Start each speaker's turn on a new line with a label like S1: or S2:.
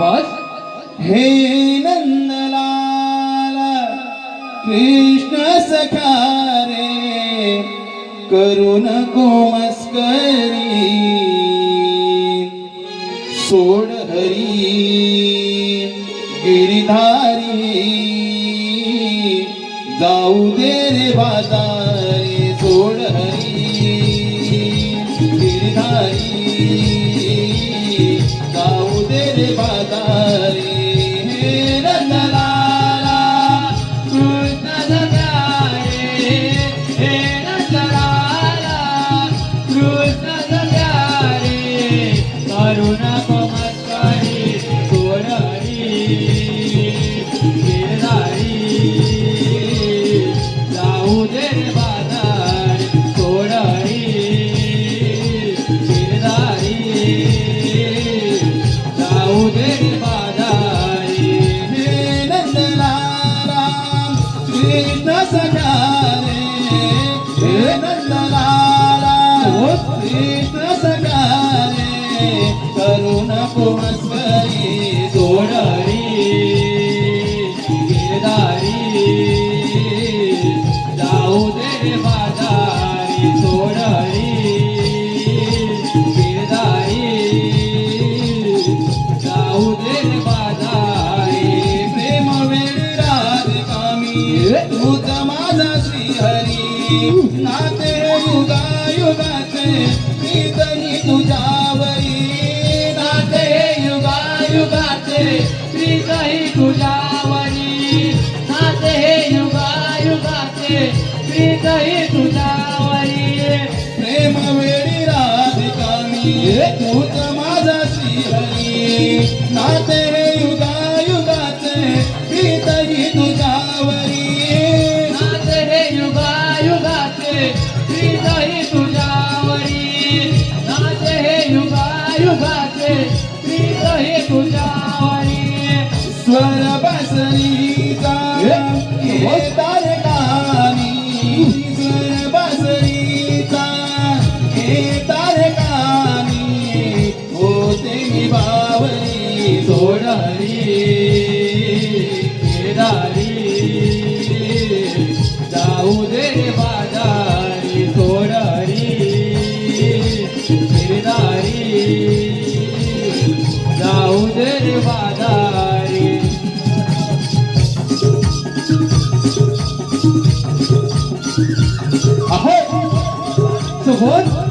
S1: शाबास
S2: हे नंदलाल कृष्ण सखा रे करू सोड हरी गिरिधारी जाऊ दे रे बाजारी सोड हरी गिरिधारी. दे
S1: कृष्ण
S2: सखा रे हे नंदलाला कृष्ण नाते युगा युगाचे प्रीतही तुझ्यावरी.
S1: नाते युगा युगाचे प्रीतही तुझ्यावरी. नाते युगा युगाचे प्रीतही तुझ्यावरी.
S2: प्रेम वेळी राधिकामी तूच माझा श्रीहरी. नाते युगा युगाचे प्रीतही तुझ्यावरी स्वर बसरीचा हे तारकानी स्वर बसरीचा हे तारकानी होते मी बावरी
S1: सोडरी 啊、嘿，
S2: 祝福。